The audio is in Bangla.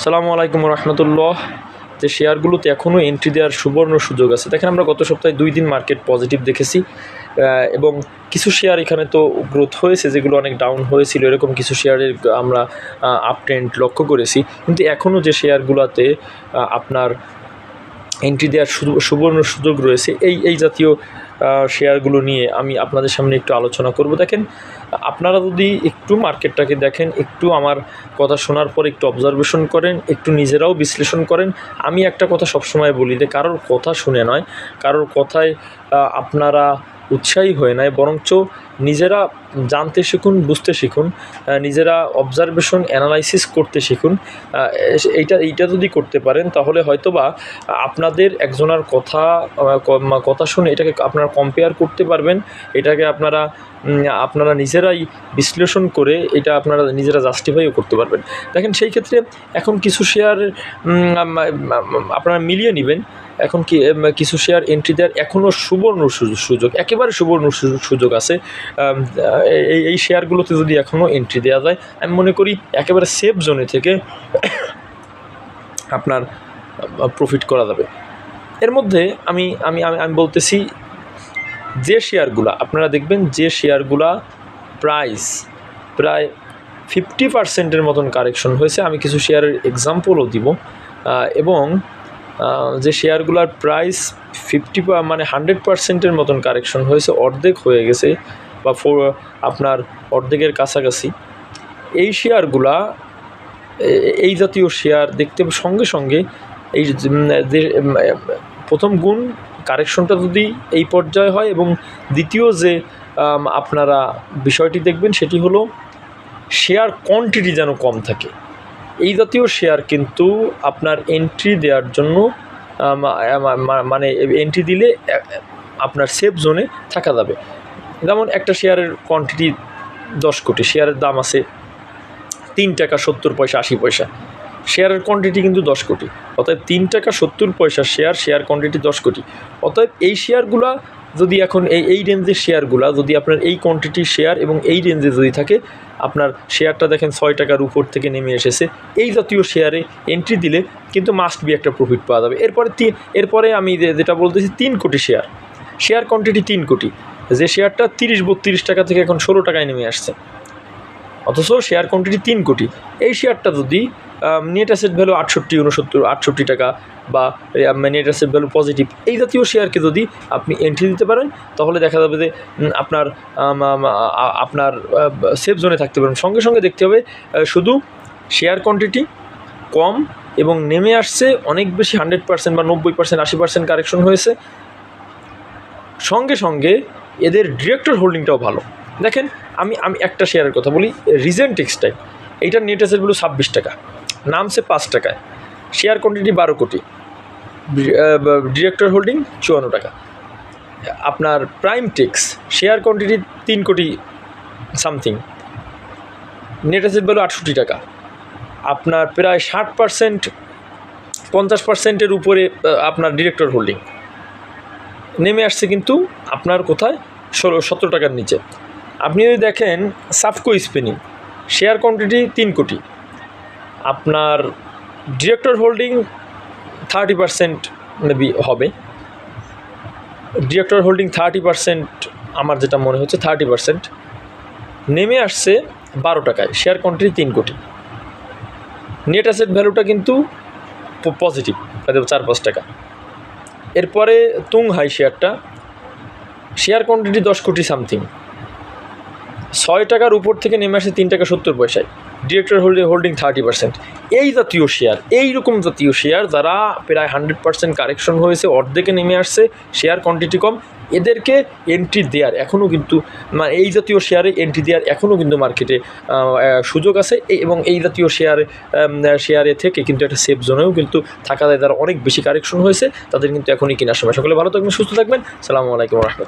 সালামু আলাইকুম রহমতুল্লাহ। যে শেয়ারগুলোতে এখনও এন্ট্রি দেওয়ার সুবর্ণ সুযোগ আছে। দেখেন, আমরা গত সপ্তাহে দুই দিন মার্কেট পজিটিভ দেখেছি এবং কিছু শেয়ার এখানে তো গ্রোথ হয়েছে, যেগুলো অনেক ডাউন হয়েছিল। এরকম কিছু শেয়ারের আমরা আপ ট্রেন্ড লক্ষ্য করেছি। কিন্তু এখনও যে শেয়ারগুলোতে আপনার এন্ট্রি দেওয়ার সুবর্ণ সুযোগ রয়েছে। এই এই জাতীয় শেয়ারগুলো নিয়ে আমি আপনাদের সামনে একটু আলোচনা করব। দেখেন, আপনারা যদি একটু মার্কেটটাকে দেখেন, একটু আমার কথা শোনার পর একটু অবজারভেশন করেন, একটু নিজেরাও বিশ্লেষণ করেন, আমি একটা কথা সবসময় বলি যে, কারোর কথা শুনে নয়, কারোর কথায় আপনারা উৎসাহী হয়ে নয় বরঞ্চ নিজেরা জানতে শিখুন, বুঝতে শিখুন নিজেরা অবজারভেশন অ্যানালাইসিস করতে শিখুন। এইটা এইটা যদি করতে পারেন, তাহলে হয়তোবা আপনাদের একজনের কথা কথা শুনে এটাকে আপনারা কম্পেয়ার করতে পারবেন। এটাকে আপনারা আপনারা নিজেরাই বিশ্লেষণ করে এটা আপনারা নিজেরা জাস্টিফাইও করতে পারবেন। দেখেন সেই ক্ষেত্রে এখন কিছু শেয়ার আপনারা মিলিয়ে নেবেন। এখন কি কিছু শেয়ার এন্ট্রি দেওয়ার এখনও সুবর্ণ সুযোগ একেবারে সুবর্ণ সুযোগ আছে। এই এই শেয়ারগুলোতে যদি এখনও এন্ট্রি দেওয়া যায়, আমি মনে করি একেবারে সেফ জোনে থেকে আপনার প্রফিট করা যাবে। এর মধ্যে আমি আমি আমি বলতেছি যে শেয়ারগুলা আপনারা দেখবেন যে শেয়ারগুলা প্রাইস প্রায় ফিফটি পার্সেন্টের মতন কারেকশন হয়েছে। আমি কিছু শেয়ারের এক্সাম্পলও দিব। এবং যে শেয়ারগুলার প্রাইস ফিফটি মানে হান্ড্রেড পার্সেন্টের মতন কারেকশন হয়েছে, অর্ধেক হয়ে গেছে বা ফোর আপনার অর্ধেকের কাছাকাছি। এই শেয়ারগুলা এই জাতীয় শেয়ার দেখতে সঙ্গে সঙ্গে এই প্রথম গুণ কারেকশনটা যদি এই পর্যায়ে হয় এবং দ্বিতীয় যে আপনারা বিষয়টি দেখবেন সেটি হলো শেয়ার কোয়ান্টিটি যেন কম থাকে। এই জাতীয় শেয়ার কিন্তু আপনার এন্ট্রি দেওয়ার জন্য মানে এন্ট্রি দিলে আপনার সেফ জোনে থাকা যাবে। যেমন একটা শেয়ারের কোয়ান্টিটি দশ কোটি শেয়ারের দাম আছে তিন টাকা সত্তর পয়সা, আশি পয়সা। শেয়ারের কোয়ান্টিটি কিন্তু দশ কোটি। অতএব তিন টাকা সত্তর পয়সা শেয়ার শেয়ার কোয়ান্টিটি দশ কোটি। অতএব এই শেয়ারগুলা যদি এখন এই এই রেঞ্জের শেয়ারগুলা যদি আপনার এই কোয়ান্টিটির শেয়ার এবং এই রেঞ্জে যদি থাকে আপনার শেয়ারটা দেখেন ছয় টাকার উপর থেকে নেমে এসেছে। এই জাতীয় শেয়ারে এন্ট্রি দিলে কিন্তু মাস্ট বি একটা প্রফিট পাওয়া যাবে। এরপরে এরপরে আমি যেটা বলতেছি, তিন কোটি শেয়ার। শেয়ার কোয়ান্টিটি তিন কোটি। যে শেয়ারটা তিরিশ বত্রিশ টাকা থেকে এখন ষোলো টাকায় নেমে আসছে। অথচ শেয়ার কোয়ান্টিটি তিন কোটি। এই শেয়ারটা যদি নেট অ্যাসেট ভ্যালু আটষট্টি উনসত্তর আটষট্টি টাকা বা নেট অ্যাসেট ভ্যালু পজিটিভ এই জাতীয় শেয়ারকে যদি আপনি এন্ট্রি দিতে পারেন, তাহলে দেখা যাবে যে আপনার আপনার সেফ জোনে থাকতে পারেন। সঙ্গে সঙ্গে দেখতে হবে শুধু শেয়ার কোয়ান্টিটি কম এবং নেমে আসছে অনেক বেশি হান্ড্রেড পার্সেন্ট বা নব্বই পার্সেন্ট আশি পার্সেন্ট কারেকশন হয়েছে। সঙ্গে সঙ্গে এদের ডিরেক্টর হোল্ডিংটাও ভালো। দেখেন আমি আমি একটা শেয়ারের কথা বলি রিজেন্ট টেক্সটাইল এইটার নেট অ্যাসেট ভ্যালু ছাব্বিশ টাকা নামছে পাঁচ টাকায় শেয়ার কোয়ান্টিটি বারো কোটি ডিরেক্টর হোল্ডিং চুয়ান্ন টাকা। আপনার প্রাইম টেক্স শেয়ার কোয়ান্টিটি তিন কোটি সামথিং নেট অ্যাসেট ভ্যালু আটষট্টি টাকা আপনার প্রায় ষাট পার্সেন্ট পঞ্চাশ পার্সেন্টের উপরে আপনার ডিরেক্টর হোল্ডিং নেমে আসছে কিন্তু আপনার কোথায়? ষোলো সতেরো টাকার নিচে। আপনি যদি দেখেন সাফকো স্পিনিং, শেয়ার কোয়ান্টিটি তিন কোটি। আপনার director holding thirty percent maybe হবে। ডিরেক্টর হোল্ডিং থার্টি পার্সেন্ট আমার যেটা মনে হচ্ছে থার্টি পার্সেন্ট নেমে আসছে বারো টাকায়, শেয়ার কোয়ান্টিটি তিন কোটি। নেট অ্যাসেট ভ্যালুটা কিন্তু পজিটিভ চার পাঁচ টাকা। এরপরে তুং হাই শেয়ারটা, শেয়ার কোয়ান্টিটি দশ কোটি সামথিং ছয় টাকার উপর থেকে নেমে আসে তিন টাকা সত্তর পয়সায়। Director holding holding thirty percent এই জাতীয় শেয়ার এই রকম জাতীয় শেয়ার যারা প্রায় হান্ড্রেড পার্সেন্ট কারেকশন হয়েছে, অর্ধেকে নেমে আসছে শেয়ার কোয়ান্টিটি কম, এদেরকে এন্ট্রি দেওয়ার এখনও কিন্তু এই জাতীয় শেয়ারে এন্ট্রি দেওয়ার এখনও কিন্তু মার্কেটে সুযোগ আছে। এবং এই জাতীয় শেয়ার শেয়ারে থেকে কিন্তু একটা সেফ জোনেও কিন্তু থাকা যায়। তারা অনেক বেশি কারেকশন হয়েছে, তাদের কিন্তু এখনই কেনার সময় সকলে ভালো থাকবেন, সুস্থ থাকবেন। সালামু আলাইকুম রহমতুল্লাহ।